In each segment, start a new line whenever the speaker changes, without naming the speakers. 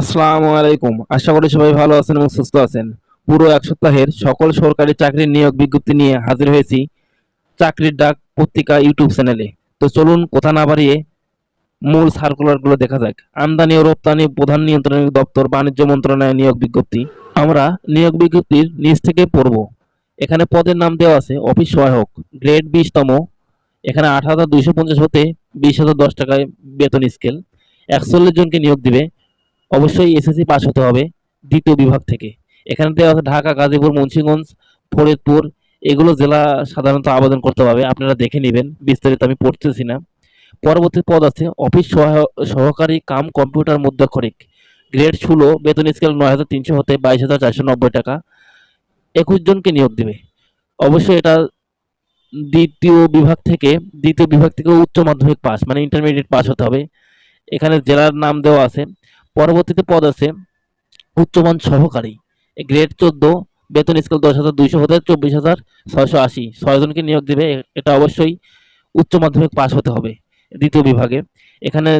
আসসালামু আলাইকুম। আশা করি সবাই ভালো আছেন এবং সুস্থ আছেন। পুরো এক সপ্তাহের সকল সরকারি চাকরির নিয়োগ বিজ্ঞপ্তি নিয়ে হাজির হয়েছি চাকরির ডাক পত্রিকা ইউটিউব চ্যানেলে। তো চলুন কথা না বাড়িয়ে মূল সার্কুলারগুলো দেখা যাক। আমদানি ও রপ্তানি প্রধান নিয়ন্ত্রণ দপ্তর বাণিজ্য মন্ত্রণালয় নিয়োগ বিজ্ঞপ্তি। আমরা নিয়োগ বিজ্ঞপ্তির নিচ থেকে পড়ব। এখানে পদের নাম দেওয়া আছে অফিস সহায়ক। গ্রেড বিশতম। এখানে আট হাজার দুইশো পঞ্চাশ হতে বিশ হাজার দশ টাকায় বেতন স্কেল। একচল্লিশ জনকে নিয়োগ দিবে। অবশ্যই এসএসসি পাস হতে হবে দ্বিতীয় বিভাগ থেকে। এখানে দেওয়া আছে ঢাকা, গাজীপুর, মুন্সিগঞ্জ, ফরিদপুর, এগুলো জেলা সাধারণত আবেদন করতে হবে। আপনারা দেখে নেবেন, বিস্তারিত আমি পড়তেছি না। পরবর্তী পদ আছে, অফিস সহকারী কাম কম্পিউটার মধ্যক্ষরিক। গ্রেড ষোলো, বেতন স্কেল নয় হাজার তিনশো হতে বাইশ হাজার চারশো নব্বই টাকা। একুশ জনকে নিয়োগ দেবে। অবশ্যই এটা দ্বিতীয় বিভাগ থেকে, দ্বিতীয় বিভাগ থেকে উচ্চ মাধ্যমিক পাস মানে ইন্টারমিডিয়েট পাস হতে হবে। এখানে জেলার নাম দেওয়া আছে পরবর্তীতে পদ আছে উচ্চমান সহকারী। গ্রেড চোদ্দ, বেতন স্কেল দশ হাজার দুইশো হতে চব্বিশ হাজার ছয়শো আশি। ছয়জনকে নিয়োগ দেবে এটা অবশ্যই উচ্চ মাধ্যমিক পাস হতে হবে দ্বিতীয় বিভাগে। এখানে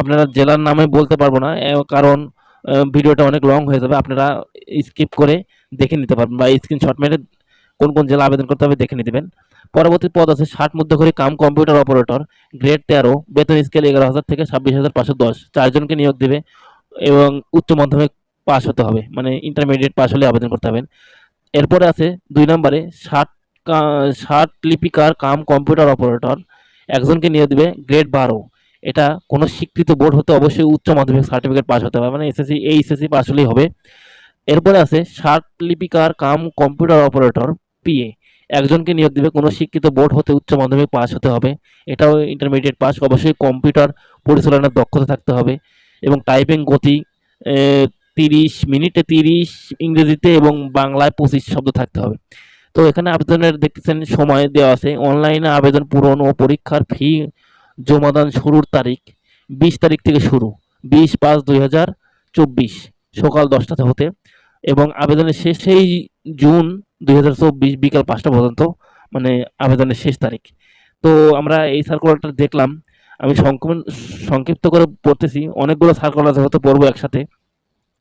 আপনারা জেলার নামে বলতে পারব না কারণ ভিডিওটা অনেক লং হয়ে যাবে, আপনারা স্কিপ করে দেখে নিতে পারবেন বা স্ক্রিনশট মেরে কোন কোন জেলা আবেদন করতে হবে দেখে নিতে পরবর্তী পদ আছে ষাট মধ্যকরী কাম কম্পিউটার অপারেটর, গ্রেড তেরো, বেতন স্কেল এগারো হাজার থেকে ছাব্বিশ হাজার পাঁচশো দশ। চারজনকে নিয়োগ দেবে এবং উচ্চ মাধ্যমিক পাস হতে হবে মানে ইন্টারমিডিয়েট পাস হলে আবেদন করতে হবে। এরপরে আছে দুই নম্বরে ষাট ষাট লিপিকার কাম কম্পিউটার অপারেটর, একজনকে নিয়োগ দেবে গ্রেড বারো। এটা কোনো স্বীকৃত বোর্ড হতে অবশ্যই উচ্চ মাধ্যমিক সার্টিফিকেট পাস হতে হবে মানে এসএসসি এই এসএসসি পাস হলেই হবে। এরপরে আছে ষাট লিপিকার কাম কম্পিউটার অপারেটর পিএ। একজনকে নিয়োগ দেবে, কোনো শিক্ষিত বোর্ড হতে, উচ্চ মাধ্যমিক পাস হতে হবে। এটাও ইন্টারমিডিয়েট পাস অবশ্যই কম্পিউটার পরিচালনার দক্ষতা থাকতে হবে। এবং টাইপিং গতি তিরিশ মিনিটে তিরিশ ইংরেজিতে এবং বাংলায় পঁচিশ শব্দ থাকতে হবে। তো এখানে আবেদনের দেখতেছেন, সময় দেওয়া আছে। অনলাইনে আবেদন পূরণ ও পরীক্ষার ফি জমাদান শুরুর তারিখ বিশ তারিখ থেকে শুরু, বিশ পাঁচ দুই সকাল দশটাতে হতে। এবং আবেদনের শেষ সেই জুন দুই হাজার চব্বিশ বিকাল পাঁচটা পর্যন্ত মানে আবেদনের শেষ তারিখ। তো আমরা এই সার্কুলারটা দেখলাম, আমি সংক্ষেপ- সংক্ষিপ্ত করে পড়তেছি। অনেকগুলো সার্কুলার হয়তো পড়ব একসাথে।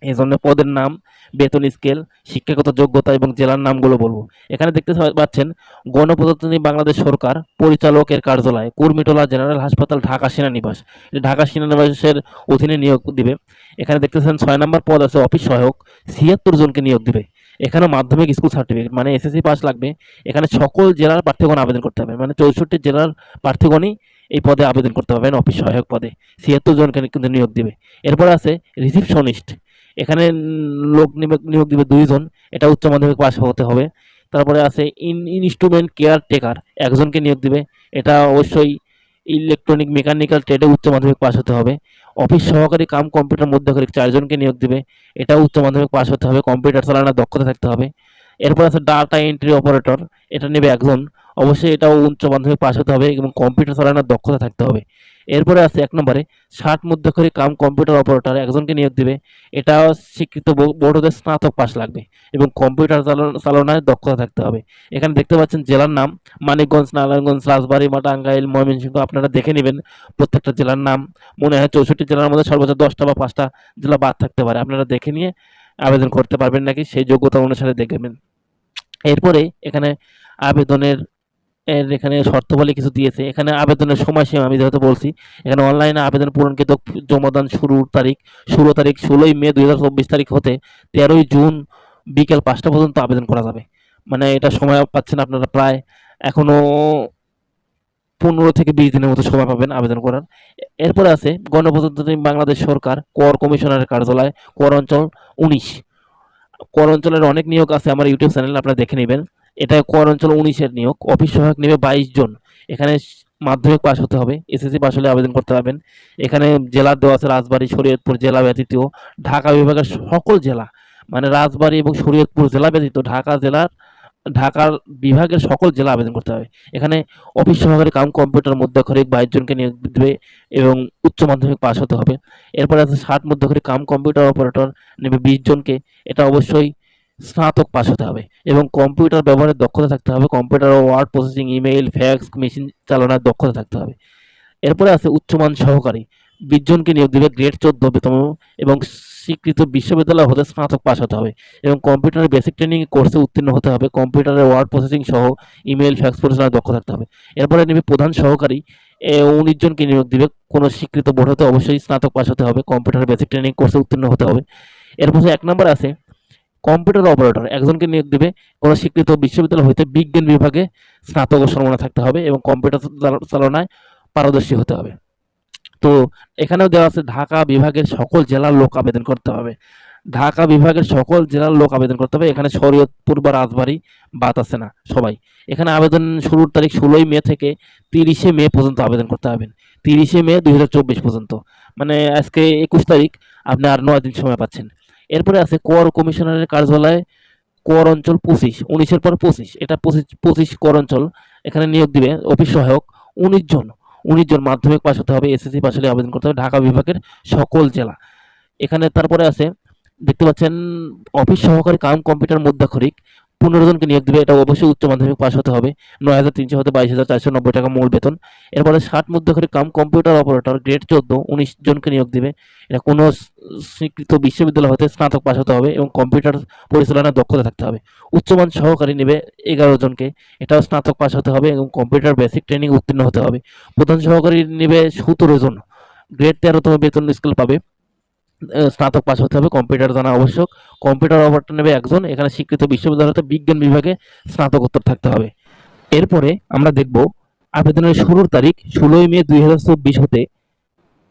এই জন্য পদের নাম, বেতন স্কেল শিক্ষাগত যোগ্যতা এবং জেলার নামগুলো বলব। এখানে দেখতে পাচ্ছেন, গণপ্রজাতন্ত্রী বাংলাদেশ সরকার, পরিচালকের কার্যালয়, কুর্মিটোলা জেনারেল হাসপাতাল, ঢাকা সেনানিবাস। ঢাকা সেনানিবাসের অধীনে নিয়োগ দিবে। এখানে দেখতেছেন ছয় নম্বর পদ আছে, অফিস সহায়ক, ছিয়াত্তর জনকে নিয়োগ দিবে। এখানে মাধ্যমিক স্কুল সার্টিফিকেট মানে এসএসসি পাস লাগবে। এখানে সকল জেলার প্রার্থীগণ আবেদন করতে হবে। মানে চৌষট্টি জেলার প্রার্থীগণই এই পদে আবেদন করতে পারবেন অফিস সহায়ক পদে। ছিয়াত্তর জনকে কিন্তু নিয়োগ দিবে। এরপরে আছে রিসিপশনিস্ট এখানে লোক নিয়োগ- নিয়োগ দিবে দুইজন। এটা উচ্চ মাধ্যমিক পাস হতে হবে। তারপরে আছে ইন ইনস্ট্রুমেন্ট কেয়ার টেকার একজনকে নিয়োগ দিবে। এটা অবশ্যই ইলেকট্রনিক মেকানিক্যাল ট্রেডে উচ্চ মাধ্যমিক পাস হতে হবে। অফিস সহকারী কাম কম্পিউটার মধ্যকারী চারজনকে নিয়োগ দেবে। এটা উচ্চ মাধ্যমিক পাস হতে হবে, কম্পিউটার চালানোর দক্ষতা থাকতে হবে। এরপর আছে ডাটা এন্ট্রি অপারেটর এটা নেবে একজন। অবশ্যই এটাও উচ্চ মাধ্যমিক পাস হতে হবে এবং কম্পিউটার চালানোর দক্ষতা থাকতে হবে। এরপরে আছে এক নম্বরে, ষাট মধ্যকারী কাম কম্পিউটার অপারেটর একজনকে নিয়োগ দেবে। এটাও স্বীকৃত বোর্ড হতে স্নাতক পাস লাগবে এবং কম্পিউটার চালানো চালনায় দক্ষতা থাকতে হবে। এখানে দেখতে পাচ্ছেন জেলার নাম, মানিকগঞ্জ, নারায়ণগঞ্জ, রাজবাড়ী বা টাঙ্গাইল ময়মনসিংহ, আপনারা দেখে নেবেন প্রত্যেকটা জেলার নাম। মনে হয় চৌষট্টি জেলার মধ্যে সর্বোচ্চ দশটা বা পাঁচটা জেলা বাদ থাকতে পারে। আপনারা দেখে নিয়ে আবেদন করতে পারবেন নাকি, সেই যোগ্যতা অনুসারে দেখবেন এরপরে এখানে আবেদনের এর এখানে শর্তাবলী কিছু দিয়েছে। এখানে আবেদনের সময়সীমা আমি যেহেতু বলছি, এখানে অনলাইনে আবেদন পূরণকৃত জমাদান শুরুর তারিখ ষোলো তারিখ ষোলোই মে দুই হাজার চব্বিশ তারিখ হতে তেরোই জুন বিকেল পাঁচটা পর্যন্ত আবেদন করা যাবে। মানে এটা সময় পাচ্ছেন আপনারা প্রায় এখনও পনেরো থেকে বিশ দিনের মতো সময় পাবেন আবেদন করার। এরপরে আছে, গণপ্রজাতন্ত্রী বাংলাদেশ সরকার কর কমিশনারের কার্যালয়, কর অঞ্চল উনিশ। কর অঞ্চলের অনেক নিয়োগ আছে আমার ইউটিউব চ্যানেল, আপনারা দেখে নেবেন। এটা কর অঞ্চল উনিশের নিয়োগ। অফিস সহায়ক নেবে বাইশ জন। এখানে মাধ্যমিক পাস হতে হবে। এসএসসি পাস হলে আবেদন করতে পারবেন। এখানে জেলার দেওয়া আছে রাজবাড়ী, শরীয়তপুর জেলা ব্যতীত। ঢাকা বিভাগের সকল জেলা মানে রাজবাড়ী এবং শরীয়তপুর জেলা ব্যতীত ঢাকা জেলার, ঢাকার বিভাগের সকল জেলা আবেদন করতে হবে। এখানে অফিস সহকারী কাম কম্পিউটার মধ্যক্ষরিক বাইশ জনকে নিয়োগ দেবে এবং উচ্চ মাধ্যমিক পাস হতে হবে। এরপরে আছে ষাট মধ্যক্ষরিক কাম কম্পিউটার অপারেটর নেবে বিশ জনকে। এটা অবশ্যই স্নাতক পাস হতে হবে এবং কম্পিউটার ব্যবহারের দক্ষতা থাকতে হবে। Computer word processing email fax machine চালানোর দক্ষতা থাকতে হবে। এরপরে আছে উচ্চমান সহকারী। বিশ জনকে নিয়োগ দিবে গ্রেড চোদ্দ বেতন এবং স্বীকৃত বিশ্ববিদ্যালয় হতে স্নাতক পাস হতে হবে এবং কম্পিউটারের বেসিক ট্রেনিং কোর্সে উত্তীর্ণ হতে হবে। কম্পিউটারের ওয়ার্ড প্রসেসিং সহ ইমেল ফ্যাক্স পরিচালনায় দক্ষ থাকতে হবে। এরপরে নেবে প্রধান সহকারী। উনিশ জনকে নিয়োগ দিবে। কোনো স্বীকৃত বোর্ড হতে অবশ্যই স্নাতক পাস হতে হবে। কম্পিউটার বেসিক ট্রেনিং কোর্সে উত্তীর্ণ হতে হবে। এরপর এক নম্বর আছে কম্পিউটার অপারেটর একজনকে নিয়োগ দেবে। কোনো স্বীকৃত বিশ্ববিদ্যালয় হইতে বিজ্ঞান বিভাগে স্নাতক ও সমমানে থাকতে হবে এবং কম্পিউটার চালনায় পারদর্শী হতে হবে। তো এখানেও দেওয়া আছে, ঢাকা বিভাগের সকল জেলার লোক আবেদন করতে হবে। ঢাকা বিভাগের সকল জেলার লোক আবেদন করতে হবে। এখানে শরীয়তপুর বা রাজবাড়ী বাদ আছে না সবাই। এখানে আবেদন শুরুর তারিখ ষোলোই মে থেকে তিরিশে মে পর্যন্ত আবেদন করতে হবেন তিরিশে মে দু হাজার চব্বিশ পর্যন্ত। মানে আজকে একুশ তারিখ, আপনি আর নয় দিন সময় পাচ্ছেন। এরপরে আছে কর কমিশনারের কার্যালয় কর অঞ্চল পঁচিশ, উনিশের পর পঁচিশ, এটা পঁচিশ পঁচিশ কর অঞ্চল, এখানে নিয়োগ দিবে, অফিস সহায়ক উনিশ জন উনিশ জন মাধ্যমিক পাশ হতে হবে, এসএসসি পাশ হলে আবেদন করতে হবে, ঢাকা বিভাগের সকল জেলা। এখানে তারপরে আছে, দেখতে পাচ্ছেন, অফিস সহকারী কাম কম্পিউটার মুদ্রাক্ষরিক পনেরো জনকে নিয়োগ দেবে এটা অবশ্যই উচ্চ মাধ্যমিক পাস হতে হবে। নয় হাজার তিনশো হতে বাইশ হাজার চারশো নব্বই টাকা মূল বেতন। এরপরে ষাট মুদ্রাক্ষরিক কাম কম্পিউটার অপারেটর, গ্রেড চোদ্দ, উনিশ জনকে নিয়োগ দেবে। এটা কোনো স্বীকৃত বিশ্ববিদ্যালয় হতে স্নাতক পাশ হতে হবে এবং কম্পিউটার পরিচালনার দক্ষতা থাকতে হবে। উচ্চমান সহকারী নেবে এগারো জনকে। এটাও স্নাতক পাশ হতে হবে এবং কম্পিউটার বেসিক ট্রেনিং উত্তীর্ণ হতে হবে। প্রধান সহকারী নেবে সতেরো জন। গ্রেড তেরোতম বেতন স্কেল পাবে। স্নাতক পাস হতে হবে কম্পিউটার জানা আবশ্যক। কম্পিউটার অপারেটর নেবে একজন, এখানে স্বীকৃত বিশ্ববিদ্যালয়তে বিজ্ঞান বিভাগে স্নাতকোত্তর থাকতে হবে। এরপরে আমরা দেখব আবেদনের শুরুর তারিখ, ষোলোই মে দুই হাজার চব্বিশ হতে।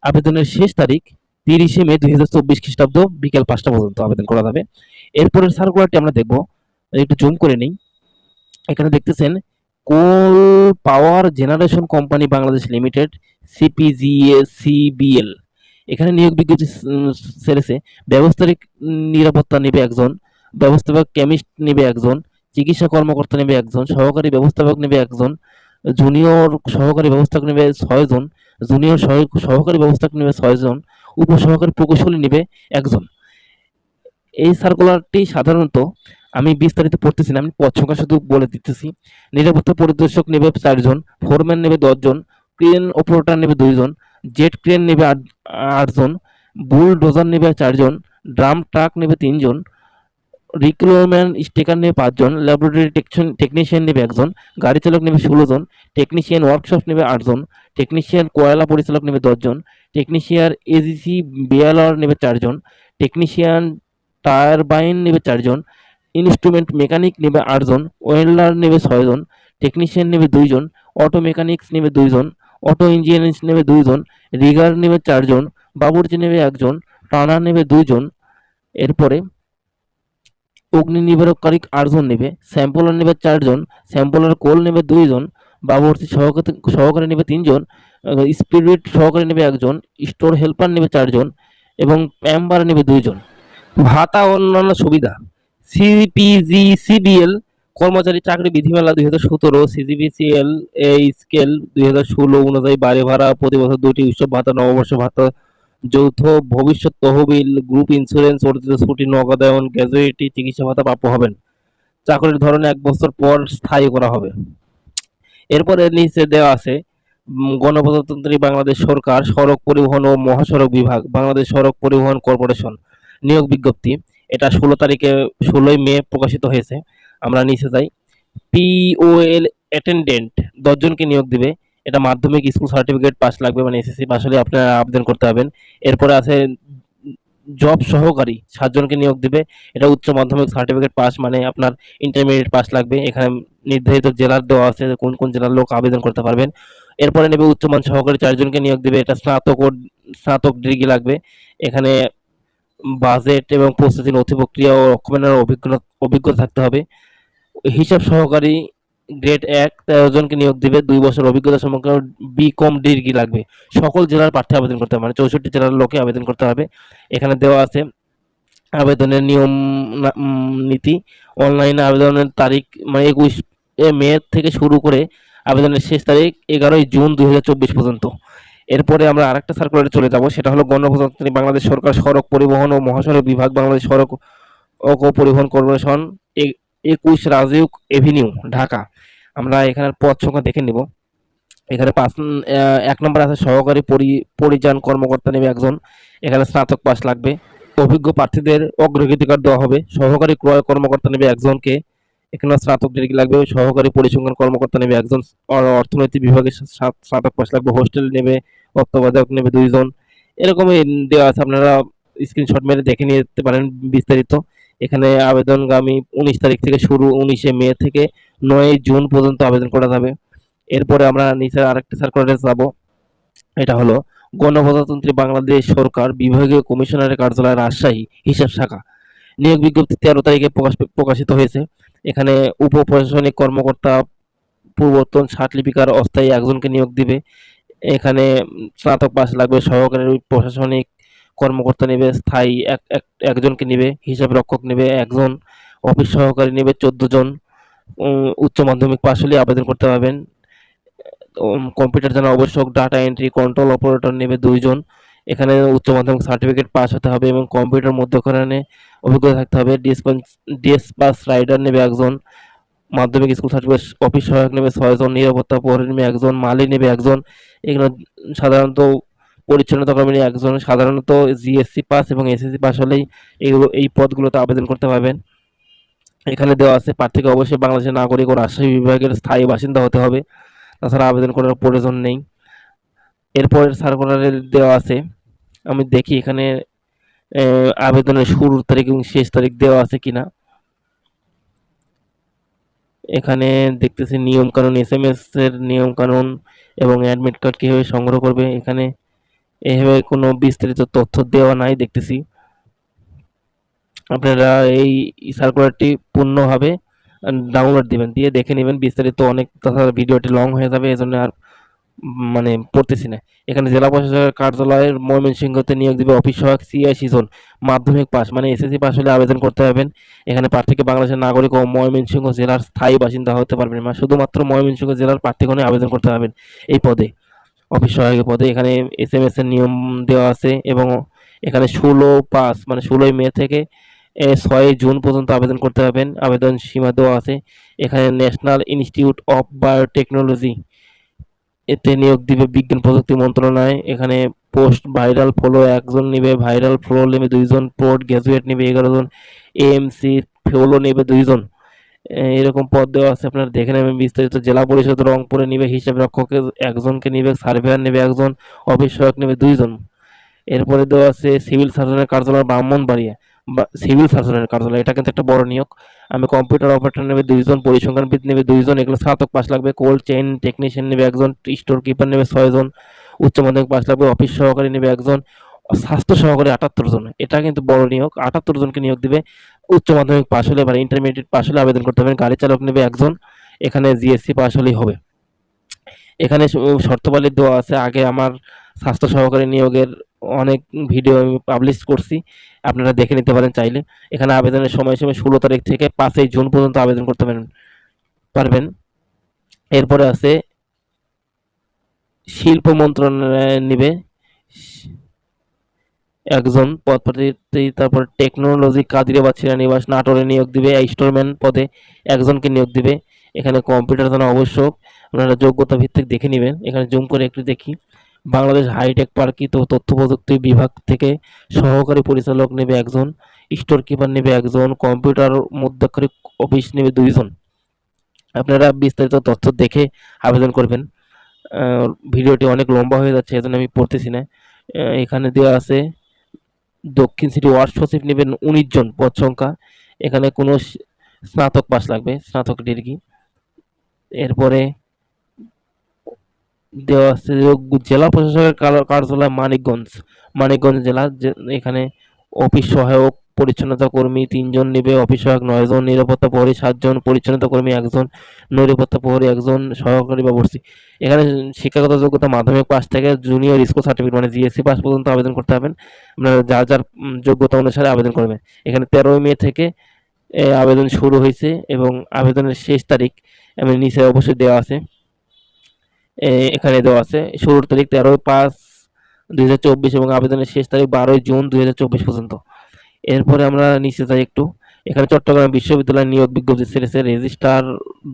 আবেদনের শেষ তারিখ, তিরিশে মে দুই হাজার চব্বিশ খ্রিস্টাব্দ, বিকেল পাঁচটা পর্যন্ত আবেদন করা যাবে। এরপরের সার্কুলারটি আমরা দেখব, একটু জুম করে নিই। এখানে দেখতেছেন, coal power generation company Bangladesh limited CPGCBL এখানে নিয়োগ বিজ্ঞপ্তি ছেড়েছে ব্যবস্থারিক নিরাপত্তা নেবে একজন, ব্যবস্থাপক কেমিস্ট নেবে একজন, চিকিৎসা কর্মকর্তা নেবে একজন, সহকারী ব্যবস্থাপক নেবে একজন, জুনিয়র সহকারী ব্যবস্থাপক নেবে ছয়জন জুনিয়র সহকারী ব্যবস্থাপক নেবে ছয়জন উপসহকারী প্রকৌশলী নেবে একজন। এই সার্কুলারটি সাধারণত আমি বিস্তারিত পড়তেছি না, আমি পদ সংখ্যা শুধু বলে দিতেছি। নিরাপত্তা পরিদর্শক নেবে চারজন ফোরম্যান নেবে দশজন ক্রেন অপারেটর নেবে দুইজন জেট ক্রেন নেবে আট, আটজন বুলডোজার নেবে চারজন, ড্রাম ট্রাক নেবে তিনজন, রিক্রুটমেন্ট স্টেকার নেবে পাঁচজন, ল্যাবরেটরি টেকনিশিয়ান নেবে একজন, গাড়ি চালক নেবে ষোলো জন টেকনিশিয়ান ওয়ার্কশপ নেবে আটজন, টেকনিশিয়ান কয়লা পরিচালক নেবে দশজন, টেকনিশিয়ান এজিসি বিএলআর নেবে চারজন, টেকনিশিয়ান টারবাইন নেবে চারজন, ইনস্ট্রুমেন্ট মেকানিক নেবে আটজন, ওয়েল্ডার নেবে ছয়জন, টেকনিশিয়ান নেবে দুইজন, অটো মেকানিক্স নেবে দুইজন অটো ইঞ্জিনিয়ারিংস নেবে দুইজন, রিগার নেবে চারজন, বাবুর্চি নেবে একজন, টানা নেবে দুইজন, এরপরে অগ্নি নিবারককারী আটজন নেবে, স্যাম্পলার নেবে চারজন, স্যাম্পলার কোল নেবে দুইজন, বাবুর্চি সহকারী সহকারী নেবে তিনজন স্পিরিট সহকারী নেবে একজন, স্টোর হেল্পার নেবে চারজন এবং প্যাম্বার নেবে দুইজন। ভাতা অন্যান্য সুবিধা। সিপিজি, সিবিএল কর্মচারী চাকরি বিধিমালা দুই হাজার সতেরো সিজিবিসিএল এই স্কেল দুই হাজার ষোলো অনুযায়ী বাড়ি ভাড়া প্রতি বছর দুটি উৎসব ভাতা নববর্ষ ভাতা যৌথ ভবিষ্যৎ তহবিল গ্রুপ ইন্স্যুরেন্স অর্জিত ছুটি নগদায়ন গ্র্যাজুয়েটি চিকিৎসা ভাতা প্রাপ্য হবেন। চাকরির ধরন এক বছর পর স্থায়ী করা হবে। এরপরে নিচে দেওয়া আছে গণপ্রজাতন্ত্রী বাংলাদেশ সরকার, সড়ক পরিবহন ও মহাসড়ক বিভাগ, বাংলাদেশ সড়ক পরিবহন কর্পোরেশন নিয়োগ বিজ্ঞপ্তি। এটা ষোলো তারিখে ষোলোই মে প্রকাশিত হয়েছে। আমরা নিচে যাই। পিওএল অ্যাটেন্ডেন্ট দশজনকে নিয়োগ দিবে। এটা মাধ্যমিক স্কুল সার্টিফিকেট পাস লাগবে মানে এসএসসি পাস হলে আপনারা আবেদন করতে পারবেন। এরপরে আছে জব সহকারী, সাতজনকে নিয়োগ দিবে। এটা উচ্চ মাধ্যমিক সার্টিফিকেট পাস মানে আপনার ইন্টারমিডিয়েট পাস লাগবে। এখানে নির্ধারিত জেলার দেওয়া আছে কোন কোন জেলার লোক আবেদন করতে পারবেন। এরপরে নেবে উচ্চমান সহকারী, চারজনকে নিয়োগ দিবে। এটা স্নাতক স্নাতক ডিগ্রি লাগবে। এখানে বাজেট এবং প্রস্তুতি নথি প্রক্রিয়া ও রক্ষণের অভিজ্ঞতা অভিজ্ঞতা থাকতে হবে। হিসাব সহকারী গ্রেড এক, তেরো জনকে নিয়োগ দিবে, দুই বছর অভিজ্ঞতা সম্পর্কে বি কম ডিগ্রি লাগবে? সকল জেলার প্রার্থী আবেদন করতে হবে মানে চৌষট্টি জেলার লোকে আবেদন করতে হবে। এখানে দেওয়া আছে আবেদনের নিয়ম নীতি, অনলাইনে আবেদনের তারিখ মানে একুশ মে থেকে শুরু করে আবেদনের শেষ তারিখ এগারোই জুন দু হাজার চব্বিশ পর্যন্ত। এরপরে আমরা আরেকটা সার্কুলারে চলে যাব, সেটা হলো গণপ্রজাতন্ত্রী বাংলাদেশ সরকার সড়ক পরিবহন ও মহাসড়ক বিভাগ, বাংলাদেশ সড়ক ও পরিবহন কর্পোরেশন একুশ রাজীব এভিনিউ, ঢাকা। আমরা এখানের পদ সংখ্যা দেখে নিব। এখানে পাঁচ এক নম্বর আছে সহকারী পরি, পরিযান কর্মকর্তা নেবে একজন। এখানে স্নাতক পাস লাগবে। অভিজ্ঞ প্রার্থীদের অগ্রাধিকার দেওয়া হবে। সহকারী ক্রয় কর্মকর্তা নেবে একজনকে এখানে স্নাতক ডিগ্রি লাগবে। সহকারী পরিসংখ্যান কর্মকর্তা নেবে একজন অর্থনৈতিক বিভাগে স্নাতক পাস লাগবে। হোস্টেল নেবে তত্ত্বাবধায়ক নেবে দুইজন। এরকমই দেওয়া আছে। আপনারা স্ক্রিনশট মেরে দেখে নিতে পারেন বিস্তারিত। এখানে আবেদনগামী উনিশ তারিখ থেকে শুরু উনিশে মে থেকে নয় জুন পর্যন্ত আবেদন করা যাবে। এরপরে আমরা নিচে আরেকটা সার্কুলারে যাব। এটা হলো, গণপ্রজাতন্ত্রী বাংলাদেশ সরকার বিভাগীয় কমিশনারের কার্যালয় রাজশাহী, হিসাব শাখা। নিয়োগ বিজ্ঞপ্তি তেরো তারিখে প্রকাশ প্রকাশিত হয়েছে। এখানে উপ প্রশাসনিক কর্মকর্তা পূর্বতন লিপিকার অস্থায়ী একজনকে নিয়োগ দিবে। এখানে স্নাতক পাস লাগবে সহকারী প্রশাসনিক কর্মকর্তা নেবে, স্থায়ী এক এক, একজনকে নেবে, হিসাব রক্ষক নেবে, একজন অফিস সহকারী নেবে, চোদ্দ জন উচ্চ মাধ্যমিক পাশ হলে আবেদন করতে পারবেন। কম্পিউটার জানা আবশ্যক, ডাটা এন্ট্রি, কন্ট্রোল অপারেটর নেবে দুইজন এখানে উচ্চ মাধ্যমিক সার্টিফিকেট পাস হতে হবে এবং কম্পিউটার মধ্যকরণে অভিজ্ঞতা থাকতে হবে। ডিএস পাস রাইডার নেবে একজন, মাধ্যমিক স্কুল সার্টিফিকেট অফিস সহায়ক নেবে ছয়জন নিরাপত্তা প্রহরী নেবে একজন মালি নেবে একজন। এগুলো সাধারণত পরিচ্ছন্নতা কর্মী একজন সাধারণত জিএসসি পাস এবং এসএসসি পাস হলেই এইগুলো এই পদগুলোতে আবেদন করতে পারবেন। এখানে দেওয়া আছে প্রার্থীকে অবশ্যই বাংলাদেশের নাগরিক ও রাজশাহী বিভাগের স্থায়ী বাসিন্দা হতে হবে। তাছাড়া আবেদন করার প্রয়োজন নেই। এরপরের সার্কুলারে দেওয়া আছে, আমি দেখি এখানে আবেদনের শুরুর তারিখ এবং শেষ তারিখ দেওয়া আছে কিনা। এখানে দেখতেছি নিয়মকানুন এস এম এস এর নিয়ম কানুন এবং অ্যাডমিট কার্ড কীভাবে সংগ্রহ করবে। এখানে এভাবে কোনো বিস্তারিত তথ্য দেওয়া নাই দেখতেছি। আপনারা এই সার্কুলারটি পূর্ণভাবে ডাউনলোড দিবেন, দিয়ে দেখে নেবেন বিস্তারিত অনেক তাছাড়া ভিডিওটি লং হয়ে যাবে, এজন্য আর মানে পড়তেছি না। এখানে জেলা প্রশাসকের কার্যালয়ের ময়মনসিংহতে নিয়োগ দিবে অফিস সহায়ক সিআইসি জোন মাধ্যমিক পাস মানে এসএসসি পাস হলে আবেদন করতে পারবেন। এখানে প্রার্থীকে বাংলাদেশের নাগরিক ও ময়মনসিংহ জেলার স্থায়ী বাসিন্দা হতে পারবেন মানে শুধুমাত্র ময়মনসিংহ জেলার প্রার্থীগণে আবেদন করতে পারবেন এই পদে। অফিস সহায়ক পদে এখানে এস এম এস এর নিয়ম দেওয়া আছে এবং এখানে ষোলো পাঁচ মানে ষোলোই মে থেকে ছয় জুন পর্যন্ত আবেদন করতে পারবেন। আবেদন সীমা দেওয়া আছে। এখানে ন্যাশনাল ইনস্টিটিউট অফ বায়োটেকনোলজি এতে নিয়োগ দিবে বিজ্ঞান প্রযুক্তি মন্ত্রণালয়। এখানে পোস্ট ভাইরাল ফলো, একজন নেবে, ভাইরাল ফলো নেবে দুইজন, পোস্ট গ্র্যাজুয়েট নেবে এগারো জন এএমসি ফলো নেবে দুইজন। এরকম পদ দেওয়া আছে, আপনারা দেখে নেবেন বিস্তারিত। জেলা পরিষদ রংপুরে নিবে হিসাব রক্ষকে একজনকে নিবে, সার্ভেয়ার নেবে একজন, অফিস সহায়ক নেবে দুইজন। এরপরে দেওয়া আছে সিভিল সার্জনের কার্যালয় ব্রাহ্মণবাড়িয়া সিভিল সার্জনের কার্যালয়, এটা কিন্তু একটা বড় নিয়োগ। আমি কম্পিউটার অপারেটর নেবে দুইজন, পরিসংখ্যানবিদ নেবে দুইজন, এগুলো স্নাতক পাস লাগবে কোল্ড চেইন টেকনিশিয়ান নেবে একজন, স্টোর কিপার নেবে ছয়জন, উচ্চ মাধ্যমিক পাস লাগবে, অফিস সহকারী নেবে একজন, স্বাস্থ্য সহকারী আটাত্তর জন, এটা কিন্তু বড় নিয়োগ। আটাত্তর জনকে নিয়োগ দিবে। উচ্চ মাধ্যমিক পাশ হলে বা ইন্টারমিডিয়েট পাশ হলে আবেদন করতে হবে গাড়ি চালক নেবে একজন, এখানে জিএসসি পাশ হলেই হবে। এখানে শর্তাবলী দেওয়া আছে। আগে আমার স্বাস্থ্য সহকারী নিয়োগের অনেক ভিডিও আমি পাবলিশ করছি। আপনারা দেখে নিতে পারেন চাইলে। এখানে আবেদনের সময়সীমা ষোলো তারিখ থেকে পাঁচই জুন পর্যন্ত আবেদন করতে পারেন পারবেন। এরপরে আছে শিল্প মন্ত্রণালয় নিবে। একজন পদপ্রার্থী, তারপর টেকনোলজি কাদিরাবাদ বা শ্রীনিবাস নাটোরে নিয়োগ দিবে স্টোরম্যান পদে একজনকে নিয়োগ দিবে। এখানে কম্পিউটার জানা আবশ্যক আপনারা যোগ্যতা ভিত্তিক দেখে নেবেন। এখানে জুম করে একটু দেখি। বাংলাদেশ হাইটেক পার্কিত তথ্য প্রযুক্তি বিভাগ থেকে সহকারী পরিচালক নেবে একজন স্টোর কিপার নেবে একজন কম্পিউটার মধ্যকারী অফিস নেবে দুইজন। আপনারা বিস্তারিত তথ্য দেখে আবেদন করবেন। ভিডিওটি অনেক লম্বা হয়ে যাচ্ছে, এজন্য আমি পড়তেছি না। এখানে দেওয়া আছে দক্ষিণ সিটি ওয়ার্ড সচিব নেবেন উনিশ জন পদ সংখ্যা। এখানে কোনো স্নাতক পাস লাগবে, স্নাতক ডিগ্রি। এরপরে দেওয়া আছে জেলা প্রশাসকের কার্যালয় মানিকগঞ্জ। মানিকগঞ্জ জেলা এখানে অফিস সহায়ক পরিচ্ছন্নতা কর্মী তিনজন নেবে, অফিস সহায়ক নয়জন নিরাপত্তা প্রহরী সাতজন, পরিচ্ছন্নতা কর্মী একজন, নিরাপত্তা প্রহরী একজন, সহকারী বা ভর্তি এখানে শিক্ষাগত যোগ্যতা মাধ্যমিক পাস থেকে জুনিয়র স্কুল সার্টিফিকেট মানে জিএসসি পাস পর্যন্ত আবেদন করতে হবেন আপনারা যার যার যোগ্যতা অনুসারে আবেদন করবেন। এখানে তেরোই মে থেকে আবেদন শুরু হয়েছে এবং আবেদনের শেষ তারিখ আমি নিচে অবশ্যই দেওয়া আছে। এখানে দেওয়া আছে, শুরুর তারিখ তেরোই পাঁচ দুই এবং আবেদনের শেষ তারিখ বারোই জুন দুই হাজার চব্বিশ পর্যন্ত। এরপরে আমরা নিচে যাই একটু। এখানে চট্টগ্রাম বিশ্ববিদ্যালয় নিয়োগ বিজ্ঞপ্তি ছেড়েছে। রেজিস্ট্রার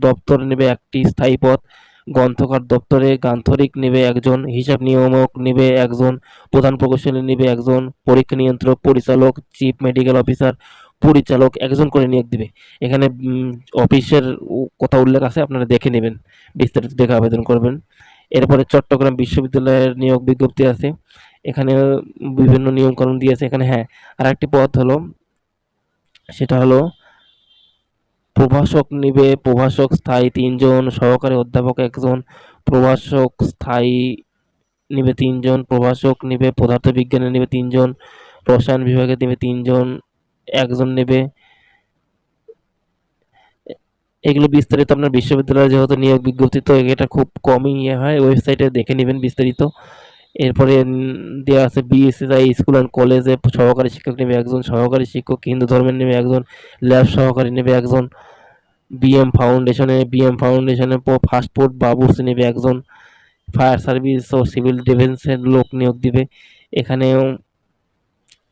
দপ্তর নেবে একটি স্থায়ী পদ। গ্রন্থকার দপ্তরে গান্থরিক নেবে একজন, হিসাব নিয়মক নেবে একজন, প্রধান প্রকৌশলী নেবে একজন, পরীক্ষা নিয়ন্ত্রক, পরিচালক, চিফ মেডিকেল অফিসার, পরিচালক একজন করে নিয়োগ দিবে। এখানে অফিসের কথা উল্লেখ আছে, আপনারা দেখে নেবেন, বিস্তারিত দেখে আবেদন করবেন। এরপরে চট্টগ্রাম বিশ্ববিদ্যালয়ের নিয়োগ বিজ্ঞপ্তি আছে। এখানে বিভিন্ন নিয়মকানুন দিয়েছে। এখানে হ্যাঁ আর একটি পথ হলো, সেটা হলো প্রভাষক নিবে, প্রভাষক স্থায়ী তিনজন, সহকারী অধ্যাপক একজন, প্রভাষক স্থায়ী নিবে তিনজন, প্রভাষক নিবে, পদার্থবিজ্ঞানে নিবে তিনজন, রসায়ন বিভাগে নেবে তিনজন, একজন নেবে। এগুলো বিস্তারিত আপনার বিশ্ববিদ্যালয়ে যেহেতু নিয়োগ বিজ্ঞপ্তি, তো এটা খুব কমই ইয়ে হয়, ওয়েবসাইটে দেখে নেবেন বিস্তারিত। এরপরে দেওয়া আছে বিএসএসআই স্কুল অ্যান্ড কলেজে সহকারী শিক্ষক নেবে একজন, সহকারী শিক্ষক, হিন্দু ধর্মের নেবে একজন, ল্যাব সহকারী নেবে একজন বিএম ফাউন্ডেশনে বিএম ফাউন্ডেশনে ফাস্টফুড বাবুর্চি নেবে একজন ফায়ার সার্ভিস ও সিভিল ডিফেন্সের লোক নিয়োগ দিবে এখানেও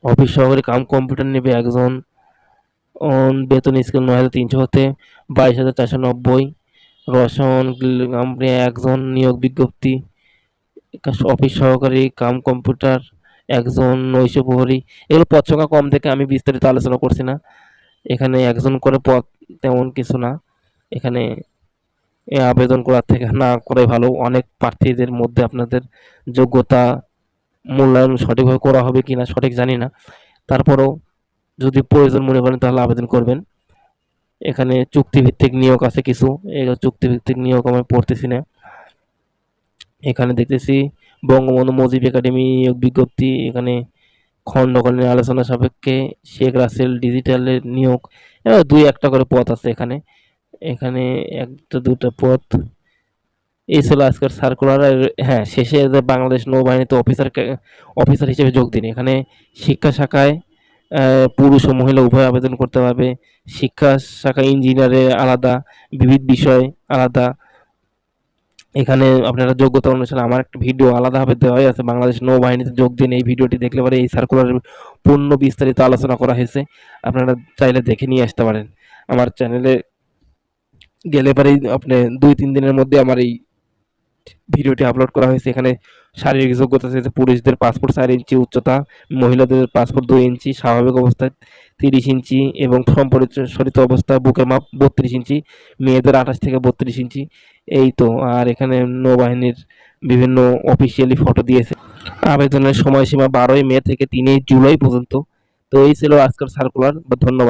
অফিস সহকারী কাম কম্পিউটার নেবে একজন বেতন স্কেল নয় হাজার তিনশো হতে বাইশ হাজার চারশো নব্বই কোম্পানি একজন নিয়োগ বিজ্ঞপ্তি অফিস সহকারী, কাম কম্পিউটার, একজন নৈশ প্রহরী, এগুলো পদ সংখ্যা কম থেকে আমি বিস্তারিত আলোচনা করছি না। এখানে একজন করে পদ তেমন কিছু না। এখানে আবেদন করার থেকে না করে ভালো, অনেক প্রার্থীদের মধ্যে আপনাদের যোগ্যতা মূল্যায়ন সঠিকভাবে করা হবে কি না সঠিক জানি না। তারপরেও যদি প্রয়োজন মনে করেন তাহলে আবেদন করবেন। এখানে চুক্তিভিত্তিক নিয়োগ আছে কিছু চুক্তিভিত্তিক নিয়োগ আমি পড়তেছি না। এখানে দেখতেছি বঙ্গবন্ধু মুজিব একাডেমি নিয়োগ বিজ্ঞপ্তি, এখানে খণ্ডকালীন আলোচনা সাপেক্ষে শেখ রাসেল ডিজিটালের নিয়োগ। দুই একটা করে পথ আছে এখানে। এখানে একটা দুটো পথ। এই ছিল আজকের সার্কুলার হ্যাঁ শেষে বাংলাদেশ নৌবাহিনীতে অফিসার অফিসার হিসেবে যোগ দিন। এখানে শিক্ষা শাখায় পুরুষ ও মহিলা উভয় আবেদন করতে পারবে। শিক্ষা শাখা ইঞ্জিনিয়ারে আলাদা, বিবিধ বিষয় আলাদা। এখানে আপনারা যোগ্যতা অনুসারে আমার একটা ভিডিও আলাদাভাবে দেওয়াই আছে। বাংলাদেশ নৌবাহিনীতে যোগ দিন এই ভিডিওটি দেখলে পরে এই সার্কুলারের পূর্ণ বিস্তারিত আলোচনা করা হয়েছে। আপনারা চাইলে দেখে নিয়ে আসতে পারেন। আমার চ্যানেলে গেলে পরেই আপনি দুই, তিন দিনের মধ্যে আমার এই ভিডিওটি আপলোড করা হয়েছে। এখানে শারীরিক যোগ্যতা আছে, পুরুষদের পাসপোর্ট চার ইঞ্চি উচ্চতা, মহিলাদের পাসপোর্ট দুই ইঞ্চি, স্বাভাবিক অবস্থায় তিরিশ ইঞ্চি এবং সম্পরিচরিত অবস্থায় বুকের মাপ বত্রিশ ইঞ্চি, মেয়েদের আঠাশ থেকে বত্রিশ ইঞ্চি। এই তো, আর এখানে নৌবাহিনীর বিভিন্ন অফিসিয়ালি ফটো দিয়েছে। আবেদনের সময়সীমা বারোই মে থেকে তিনই জুলাই পর্যন্ত। তো এই ছিল আজকের সার্কুলার ধন্যবাদ।